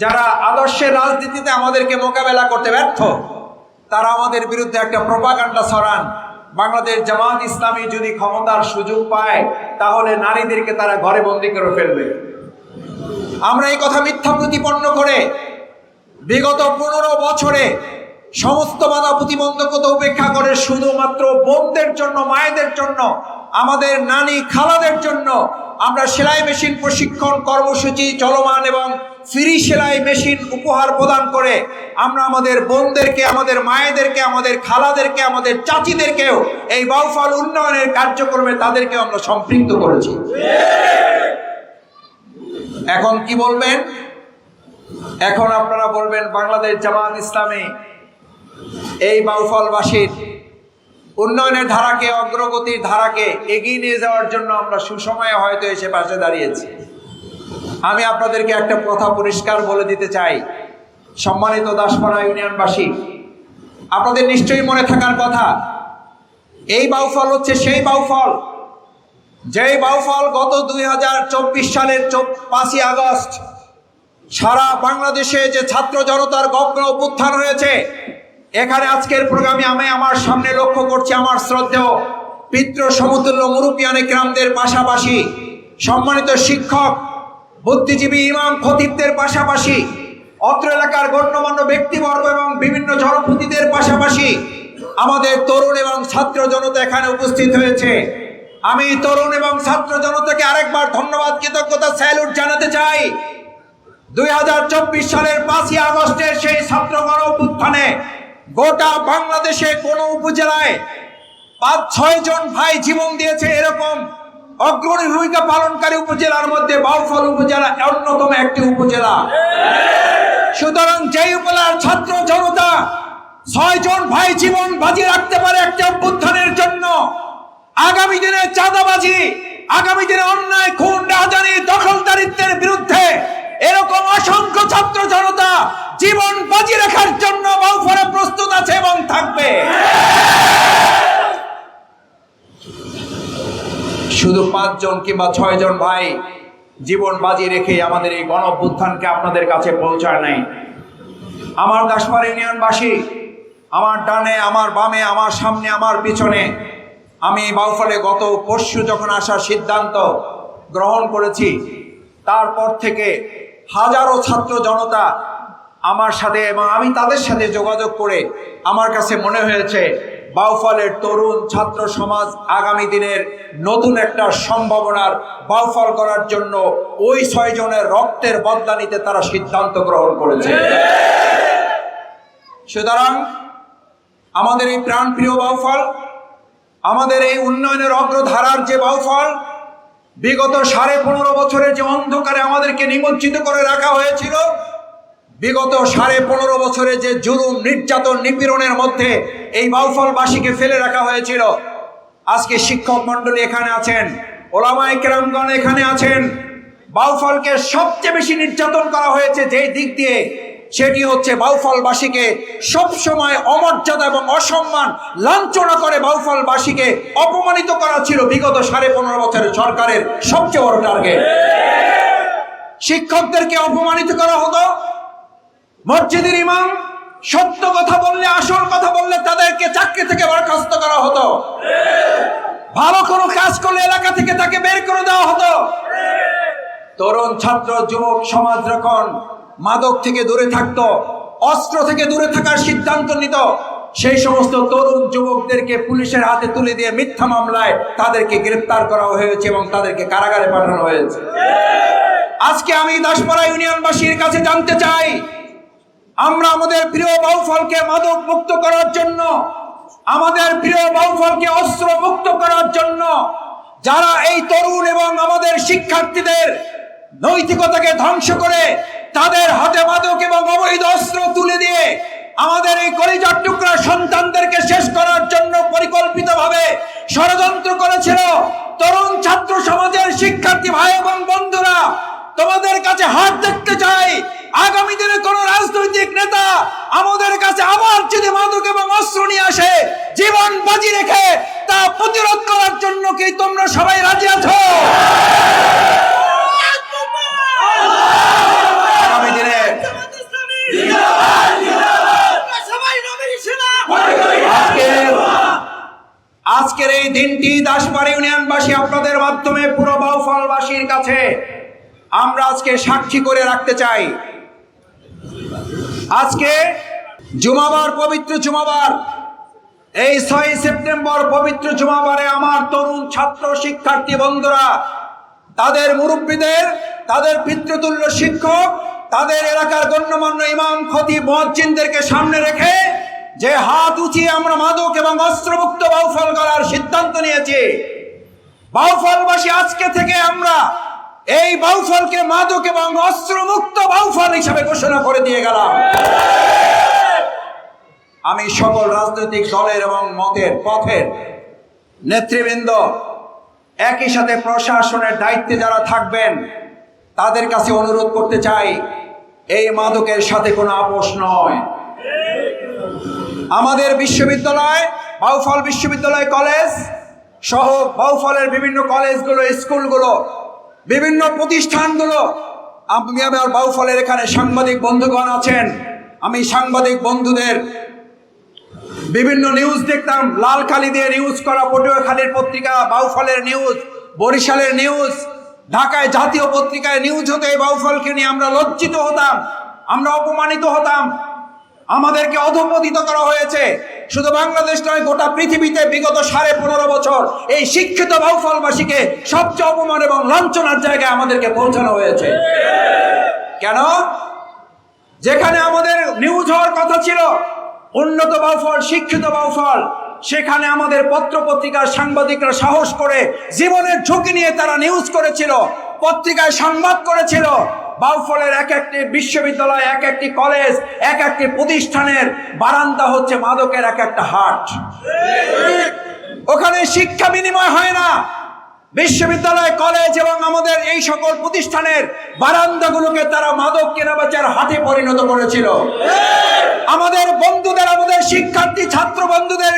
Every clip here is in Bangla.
যারা আদর্শের রাজনীতিতে আমাদেরকে মোকাবেলা করতে ব্যর্থ, তারা আমাদের বিরুদ্ধে একটা প্রপাগান্ডা ছড়ান। বাংলাদেশ জামাত ইসলামী যদি ক্ষমতার সুযোগ পায়, তাহলে নারীদেরকে তারা ঘরে বন্দি করে ফেলবে। আমরা এই কথা মিথ্যা প্রতিপন্ন করে বিগত পনেরো বছরে সমস্ত বাধা প্রতিবন্ধকতা উপেক্ষা করে শুধুমাত্র বোনদের জন্য, মায়েদের জন্য, আমাদের নানি খালাদের জন্য আমরা সেলাই মেশিন প্রশিক্ষণ কর্মসূচি চলমান এবং ফ্রি সেলাই মেশিন উপহার প্রদান করে আমরা আমাদের বোনদেরকে, আমাদের মায়েদেরকে, আমাদের খালাদেরকে, আমাদের চাচিদেরকেও এই বাউফল উন্নয়নের কার্যক্রমে তাদেরকেও আমরা সম্পৃক্ত করেছি। এখন কি বলবেন? এখন আপনারা বলবেন, বাংলাদেশ জামাত ইসলামী, এই বাউফলবাসীর উন্নয়নের ধারাকে, অগ্রগতির ধারাকে এগিয়ে নিয়ে যাওয়ার জন্য আমরা সুসময়ে হয়তো এসে পাশে দাঁড়িয়েছি। আমি আপনাদেরকে একটা কথা পরিষ্কার বলে দিতে চাই। সম্মানিত দাসপাড়া ইউনিয়নবাসী, আপনাদের নিশ্চয়ই মনে থাকার কথা, এই বাউফল হচ্ছে সেই বাউফল, যেই বাউফল গত দুই হাজার চব্বিশ সালের পাঁচই আগস্ট, সারা বাংলাদেশে যে ছাত্র জনতার গগ্ন অভ্যুত্থান হয়েছে, এখানে আজকের প্রোগ্রামে আমি আমার সামনে লক্ষ্য করছি আমার শ্রদ্ধেয় পিতৃ সমতুল্য মুরুপিয়ানে গ্রামদের পাশাপাশি সম্মানিত শিক্ষক বুদ্ধিজীবী ইমাম খতিবদের পাশাপাশি, অত্র এলাকার গণ্যমান্য ব্যক্তিবর্গ এবং বিভিন্ন জনপ্রতিদের পাশাপাশি আমাদের তরুণ এবং ছাত্র জনতা এখানে উপস্থিত হয়েছে। আমি তরুণ এবং ছাত্র জনতাকে আরেকবার ধন্যবাদ, কৃতজ্ঞতা, স্যালুট জানাতে চাই। দুই হাজার চব্বিশ সালের পাঁচই আগস্টের সেই ছাত্র গণ অভ্যুত্থানে গোটা বাংলাদেশে কোন উপজেলায় পাঁচ ছয় জন ভাই জীবন দিয়েছে এরকম অগ্রণী ভূমিকা পালনকারী উপজেলার মধ্যে বাউফল উপজেলা অন্যতম একটি উপজেলা। সুতরাং যেই উপজেলার ছাত্র জনতা ছয় জন ভাই জীবন বাজি রাখতে পারে একটা অভ্যুত্থানের জন্য, আগামী দিনে চাঁদাবাজি, আগামী দিনে অন্যায়, খুন, রাজানি, দখলদারিত্বের বিরুদ্ধে এরকম অসংখ্য ছাত্র জনতা জীবন বাজি রাখার জন্য বাউফরে প্রস্তুত আছে এবং থাকবে। শুধু পাঁচজন কিংবা ছয়জন ভাই জীবন বাজি রেখে আমাদের এই গণ অভ্যুত্থানকে আপনাদের কাছে পৌঁছায় নাই। আমার দাসপাড়া ইউনিয়নবাসী, আমার ডানে, আমার বামে, আমার সামনে, আমার পিছনে, আমি বাউফলে গত পরশু যখন আসার সিদ্ধান্ত গ্রহণ করেছি, তারপর থেকে হাজারো ছাত্র জনতা আমার সাথে এবং আমি তাদের সাথে যোগাযোগ করে আমার কাছে মনে হয়েছে বাউফলের তরুণ ছাত্র সমাজ আগামী দিনের নতুন একটা সম্ভাবনার বাউফল করার জন্য ওই ছয়জনের রক্তের বদলা নিতে তারা সিদ্ধান্ত গ্রহণ করেছে। সুতরাং আমাদের এই প্রাণপ্রিয় বাউফল, আমাদের এই উন্নয়নের অগ্রধারার যে বাউফল, বিগত সাড়ে পনেরো বছরের যে অন্ধকারে আমাদেরকে নিমজ্জিত করে রাখা হয়েছিল বিগত সাড়ে পনেরো বছরে যে জুলুম, নির্যাতন, নিপীড়নের মধ্যে এই বাউফলবাসীকে ফেলে রাখা হয়েছিল, আজকে শিক্ষক মন্ডলী এখানে আছেন ওলামাই কেরামগণ এখানে আছেন। বাউফলকে সবচেয়ে বেশি নির্যাতন করা হয়েছে যেই দিক দিয়ে, সেটি হচ্ছে বাউফলবাসীকে সবসময় অমর্যাদা এবং অসম্মান লাঞ্ছনা করে বাউফলবাসীকে অপমানিত করা ছিল বিগত সাড়ে পনেরো বছরের সরকারের সবচেয়ে বড় টার্গেট। শিক্ষকদেরকে অপমানিত করা হতো মসজিদের ইমাম সত্য কথা বললে, আসল কথা বললে তাদেরকে চাকরি থেকে বরখাস্ত করা হতো। ভালো কোনো কাজ করলে এলাকা থেকে তাকে বের করে দেওয়া হতো। তরুণ ছাত্র, যুবক, সমাজ যখন মাদক থেকে দূরে থাকতো, অস্ত্র থেকে দূরে থাকার সিদ্ধান্ত নিত। সেই সমস্ত তরুণ যুবকদেরকে পুলিশের হাতে তুলে দিয়ে মিথ্যা মামলায় তাদেরকে গ্রেপ্তার করা হয়েছে এবং তাদেরকে কারাগারে পাঠানো হয়েছে। আজকে আমি দাসপাড়া ইউনিয়নবাসীর কাছে জানতে চাই আমরা আমাদের প্রিয় বাউফলকে মাদক মুক্ত করার জন্য, আমাদের প্রিয় বাউফলকে অস্ত্র মুক্ত করার জন্য, যারা এই তরুণ এবং আমাদের শিক্ষার্থীদের নৈতিকতাকে ধ্বংস করে তাদের হাতে মাদক এবং অবৈধ অস্ত্র তুলে দিয়ে আমাদের এই কলিজার টুকরা সন্তানদেরকে শেষ করার জন্য পরিকল্পিতভাবে ষড়যন্ত্র করেছিল তরুণ ছাত্র সমাজের শিক্ষার্থী ভাই এবং বন্ধুরা, তোমাদের কাছে হাত দেখতে চাই। আগামী দিনে কোন রাজনৈতিক নেতা আমাদের কাছে আবার যদি মাদক এবং অস্ত্র নিয়ে আসে, জীবন বাজি রেখে তা প্রতিরোধ করার জন্য কি তোমরা সবাই রাজি আছো? আজকের এই দিনটি দাসবাড়ি ইউনিয়নবাসী আপনাদের মাধ্যমে পুরো বাউফলবাসীর কাছে আমরা আজকে সাক্ষী করে রাখতে চাই। আজকে জুমাবার, পবিত্র জুমাবার, এই ছয় সেপ্টেম্বর পবিত্র জুমাবারে আমার তরুণ ছাত্র শিক্ষার্থী বন্ধুরা, তাদের মুরব্বীদের, তাদের পিতৃতুল্য শিক্ষক, তাদের এলাকার গণ্যমান্য ইমাম, খতি মজ্জিনদেরকে সামনে রেখে যে হাত উঁচিয়ে আমরা মাদক এবং অস্ত্রমুক্ত বাউফল করার সিদ্ধান্ত নিয়েছি। বাউফলবাসী, আজকে থেকে আমরা এই বাউফলকে মাদক এবং অস্ত্রমুক্ত বাউফল হিসাবে ঘোষণা করে দিয়ে গেলাম। আমি সকল রাজনৈতিক দলের এবং মতের, পথের নেতৃবৃন্দ, একই সাথে প্রশাসনের দায়িত্বে যারা থাকবেন, তাদের কাছে অনুরোধ করতে চাই, এই মাদকের সাথে কোনো আপোষ নয়। আমাদের বিশ্ববিদ্যালয়, বাউফল বিশ্ববিদ্যালয় কলেজ সহ বাউফলের বিভিন্ন কলেজগুলো, স্কুলগুলো বিভিন্ন প্রতিষ্ঠানগুলো। আমি আমার বাউফলের এখানে সাংবাদিক বন্ধুগণ আছেন। আমি সাংবাদিক বন্ধুদের বিভিন্ন নিউজ দেখতাম। লালখালি দিয়ে নিউজ করা, পটুয়াখালীর পত্রিকা, বাউফলের নিউজ, বরিশালের নিউজ, ঢাকায় জাতীয় পত্রিকায় নিউজ হতে এই বাউফলকে নিয়ে আমরা লজ্জিত হতাম। আমরা অপমানিত হতাম। আমাদেরকে অধপতিত করা হয়েছে। শুধু বাংলাদেশ নয়, গোটা পৃথিবীতে বিগত সাড়ে পনেরো বছর এই শিক্ষিত বাউফলবাসীকে সবচেয়ে অপমান এবং লাঞ্ছনার জায়গায় আমাদেরকে পৌঁছানো হয়েছে। কেন? যেখানে আমাদের নিউজ হওয়ার কথা ছিল, উন্নত বাউফল, শিক্ষিত বাউফল, সেখানে আমাদের পত্র পত্রিকার সাংবাদিকরা সাহস করে জীবনের ঝুঁকি নিয়ে তারা নিউজ করেছিল, পত্রিকায় সংবাদ করেছিল। বাউফলের এক একটি বিশ্ববিদ্যালয় এক একটি কলেজ এক একটি প্রতিষ্ঠানের বারান্দা হচ্ছে মাদকের এক একটা হাট। ওখানে শিক্ষা বিনিময় হয় না। বিশ্ববিদ্যালয়, কলেজ এবং আমাদের এই সকল প্রতিষ্ঠানের বারান্দাগুলোকে তারা মাদক কেনাবেচার হাতে পরিণত করেছিল। আমাদের বন্ধুদের, আমাদের শিক্ষার্থী, ছাত্র বন্ধুদের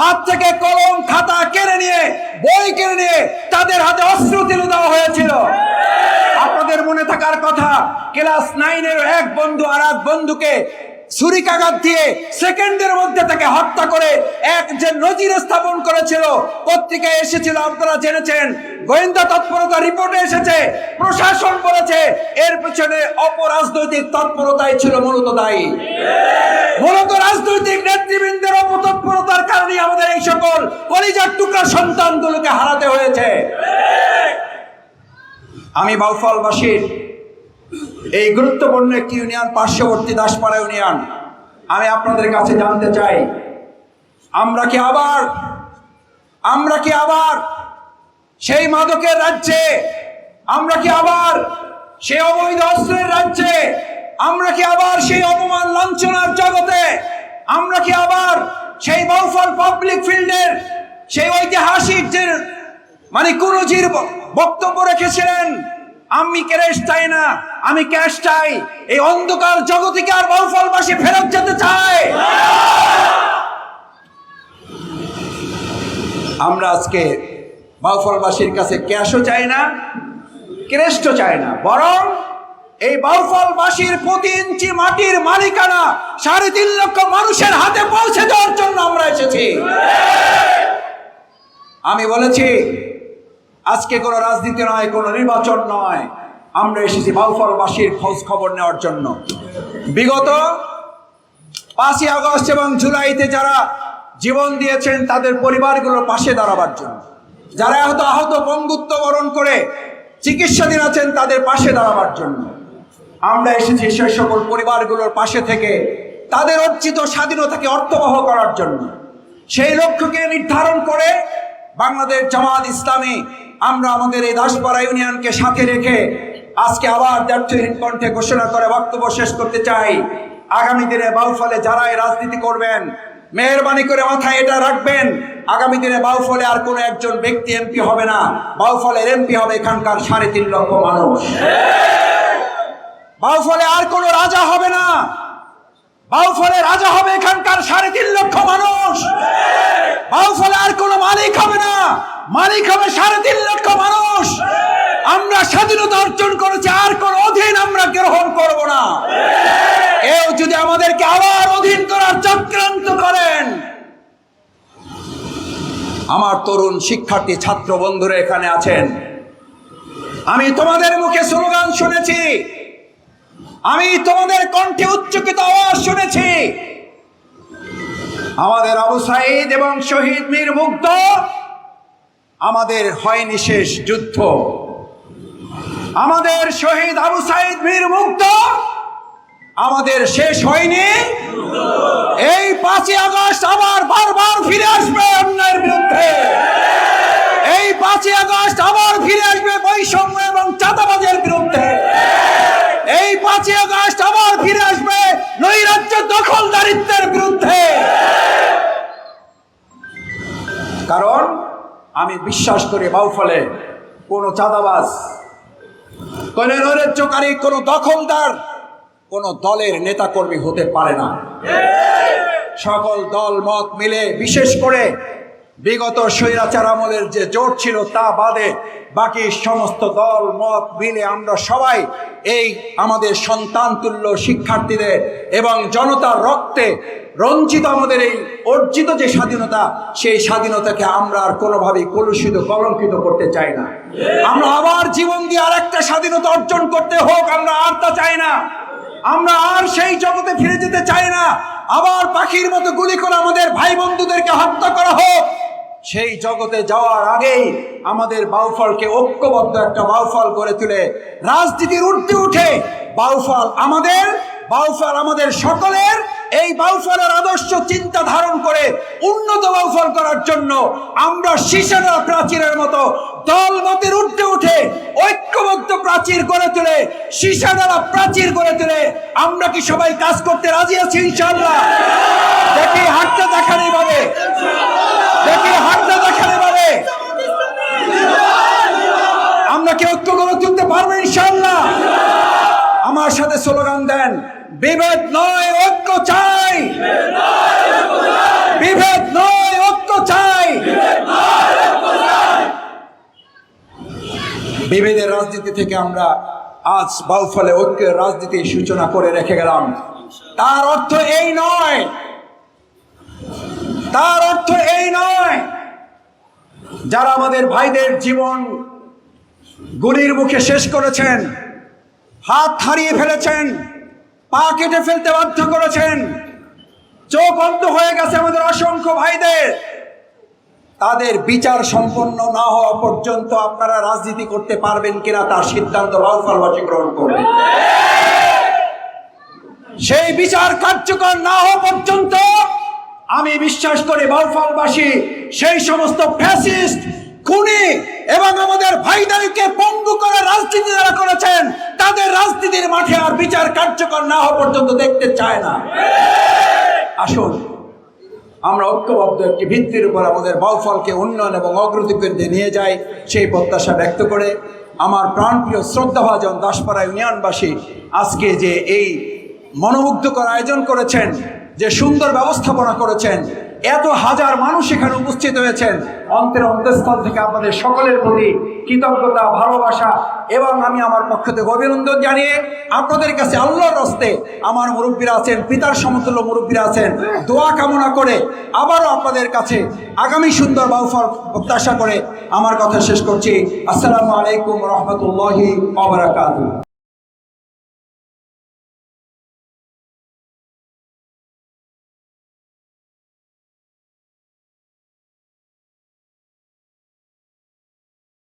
হাত থেকে কলম, খাতা কেড়ে নিয়ে, বই কেড়ে নিয়ে তাদের হাতে অস্ত্র তুলে দেওয়া হয়েছিল। আপনাদের মনে থাকার কথা, ক্লাস নাইনের এক বন্ধু আর এক বন্ধুকে ছুরিকাঘাত দিয়ে সেকেন্ডের মধ্যে তাকে হত্যা করে এক যে নজির স্থাপন করেছিল, পত্রিকায় এসেছিল, আপনারা জেনেছেন, গোয়েন্দা তৎপরতা রিপোর্টে এসেছে, প্রশাসন বলেছে, এর পিছনে অপরাজনৈতিক তৎপরতাই ছিল মূলত দায়ী। মূলত রাজনৈতিক নেতৃবৃন্দের অপতৎপরতার কারণে আমাদের এই সকল কলিজার টুকরা সন্তানগুলোকে হারাতে হয়েছে। আমি বাউফলবাসীর এই গুরুত্বপূর্ণ একটি ইউনিয়ন পার্শ্ববর্তী দাসপাড়া ইউনিয়ন। আমি আপনাদের কাছে জানতে চাই, আমরা কি আবার, আমরা কি আবার সেই মাদকের রাজ্যে, আমরা কি আবার সেই অবৈধ অস্ত্রের রাজ্যে, আমরা কি আবার সেই অপমান লাঞ্ছনার জগতে, আমরা কি আবার সেই বাউফল পাবলিক ফিল্ডের সেই ঐতিহাসিক যে মানে কুরুজির বক্তব্য রেখেছিলেন, আমি ক্যাশ চাই না। আমি ক্যাশ চাই। এই অন্ধকার জগতিকে আর বাউফলবাসী ফেরত যেতে চায়। আমরা আজকে বাউফলবাসীর কাছে ক্যাশও চাই না ক্রেস্টও চাই না। বরং এই বাউফলবাসীর প্রতি ইঞ্চি মাটির মালিকানা সাড়ে তিন লক্ষ মানুষের হাতে পৌঁছে দেওয়ার জন্য আমরা এসেছি। আমি বলেছি, আজকে কোনো রাজনীতি নয়, কোনো নির্বাচন নয়। আমরা এসেছি বাউফলবাসীর খোঁজ খবর নেওয়ার জন্য। বিগত পাঁচই আগস্ট এবং জুলাইতে যারা জীবন দিয়েছেন, তাদের পরিবারগুলোর পাশে দাঁড়াবার জন্য। যারা আহত আহত বন্ধুত্ব বরণ করে চিকিৎসাধীন আছেন, তাদের পাশে দাঁড়াবার জন্য। আমরা এসেছি সেই সকল পরিবারগুলোর পাশে থেকে তাদের অর্জিত স্বাধীনতাকে অর্থবহ করার জন্য। সেই লক্ষ্যকে নির্ধারণ করে বাংলাদেশ জামাত ইসলামী আমরা আমাদের এই দাসপাড়া ইউনিয়নকে সাথে রেখে আজকে আবার দ্ব্যর্থহীন কণ্ঠে ঘোষণা করে বক্তব্য শেষ করতে চাই। আগামী দিনে বাউফলে যারা এই রাজনীতি করবেন, মেহরবানি করে মাথায় এটা রাখবেন, আগামী দিনে বাউফলে আর কোনো একজন ব্যক্তি এমপি হবে না। বাউফলের এমপি হবে এখানকার সাড়ে তিন লক্ষ মানুষ। বাউফলে আর কোনো রাজা হবে না। বাউফলে রাজা হবে এখানকার সাড়ে তিন লক্ষ মানুষ। বাউফলে আর কোনো মালিক হবে না। মালিক হবে সাড়ে তিন লক্ষ মানুষ। আমরা স্বাধীনতা অর্জন করেছি, আর কোন অধীন আমরা গ্রহণ করব না। কেউ যদি আমাদেরকে আবার অধীন করার চক্রান্ত করেন, আমার তরুণ শিক্ষার্থী, ছাত্র বন্ধুরা এখানে আছেন। আমি তোমাদের মুখে স্লোগান শুনেছি। আমি তোমাদের কণ্ঠে উচ্চকিত আওয়াজ শুনেছি। আমাদের আবু সাইদ এবং শহীদ মীর মুগ্ধ, আমাদের হয়নি শেষ যুদ্ধ। আমাদের শহীদ আবু সাইদ মীর মুগ্ধ আমাদের শেষ হয়নি। এই পাঁচই আগস্ট আবার বারবার ফিরে আসবে অন্যায়ের বিরুদ্ধে। এই পাঁচই আগস্ট আবার ফিরে আসবে বৈষম্য এবং চাঁদাবাজের বিরুদ্ধে। এই পাঁচই আগস্ট আবার ফিরে আসবে নৈরাজ্য দখলদারিত্বের বিরুদ্ধে। কারণ আমি বিশ্বাস করি বাউফলে কোনো চাঁদাবাজ নৈরাজ্যকারী কোনো দখলদার, কোনো দলের নেতাকর্মী হতে পারে না। সকল দল, মত মিলে, বিশেষ করে বিগত স্বৈরাচার আমলের যে জোট ছিল তা বাদে বাকি সমস্ত দল, মত মিলে আমরা সবাই এই আমাদের সন্তান তুল্য শিক্ষার্থীদের এবং জনতার রক্তে রঞ্জিত আমাদের এই অর্জিত যে স্বাধীনতা, সেই স্বাধীনতাকে আমরা আর কোনোভাবেই কলুষিত, কলঙ্কিত করতে চাই না। আমরা আবার জীবন দিয়ে আর একটা স্বাধীনতা অর্জন করতে হোক, আমরা আর তা চাই না। আমরা আর সেই জগতে ফিরে যেতে চাই না। আবার পাখির মতো গুলি করে আমাদের ভাই বন্ধুদেরকে হত্যা করা হোক। সেই জগতে যাওয়ার আগেই আমাদের বাউফলকে ঐক্যবদ্ধ একটা বাউফল করে তুলে রাজনীতির উঠতে উঠে বাউফল আমাদের বাউফল আমাদের সকলের, এই বাউফলের আদর্শ চিন্তা ধারণ করে উন্নত বাউফল করার জন্য আমরা শিশারা প্রাচীরের মতো দল মতের উঠতে উঠে ঐক্যবদ্ধ প্রাচীর গড়ে তুলে, শিশারা প্রাচীর গড়ে তুলে আমরা কি সবাই কাজ করতে রাজি আছি ইনশাআল্লাহ? দেখি হাতটা দেখান এইভাবে। আমরা কি ঐক্য গড়ে তুলতে পারব, ইনশাআল্লাহ? আমার সাথে স্লোগান দেন, বিভেদ নয়, ঐক্য চাই। বিভেদ নয়, ঐক্য চাই। বিভেদের রাজনীতি থেকে আমরা আজ বাউফলে ঐক্যের রাজনীতির সূচনা করে রেখে গেলাম। তার অর্থ এই নয় তার অর্থ এই নয় যারা আমাদের ভাইদের জীবন গুলির মুখে শেষ করেছেন, হাত হারিয়ে ফেলেছেন, পা কেটে ফেলতে বাধ্য করেছেন, চোখ অন্ধ হয়ে গেছে আমাদের অসংখ্য ভাইদের, তাদের বিচার সম্পন্ন না হওয়া পর্যন্ত আপনারা রাজনীতি করতে পারবেন কিনা তার সিদ্ধান্ত বাউফলবাসী গ্রহণ করবে সেই বিচার কার্যকর না হওয়া পর্যন্ত আমি বিশ্বাস করি বাউফলবাসী, সেই সমস্ত ফ্যাসিস্ট, খুনি এবং আমাদের ভাইদেরকে পঙ্গু করে রাজনীতি যারা করেছেন, তাদের রাজনীতির মাঠে আর বিচার কার্যকর না হওয়া পর্যন্ত দেখতে চায় না। আসুন, আমরা ঐক্যবদ্ধ একটি ভিত্তির উপর আমাদের বাউফলকে উন্নয়ন এবং অগ্রগতির দিয়ে নিয়ে যাই, সেই প্রত্যাশা ব্যক্ত করে আমার প্রাণপ্রিয় শ্রদ্ধাভাজন দাসপাড়া ইউনিয়নবাসী আজকে যে এই মনোমুগ্ধকর আয়োজন করেছেন যে সুন্দর ব্যবস্থাপনা করেছেন, এত হাজার মানুষ এখানে উপস্থিত হয়েছেন। অন্তের অন্তঃস্থল থেকে আপনাদের সকলের প্রতি কৃতজ্ঞতা, ভালোবাসা এবং আমি আমার পক্ষ থেকে অভিনন্দন জানিয়ে আপনাদের কাছে আল্লাহর রস্তে আমার মুরব্বীরা আছেন, পিতার সমতুল্য মুরব্বীরা আছেন, দোয়া কামনা করে আবারও আপনাদের কাছে আগামী সুন্দর বাউফল প্রত্যাশা করে আমার কথা শেষ করছি। আসসালামু আলাইকুম রহমতুল্লাহি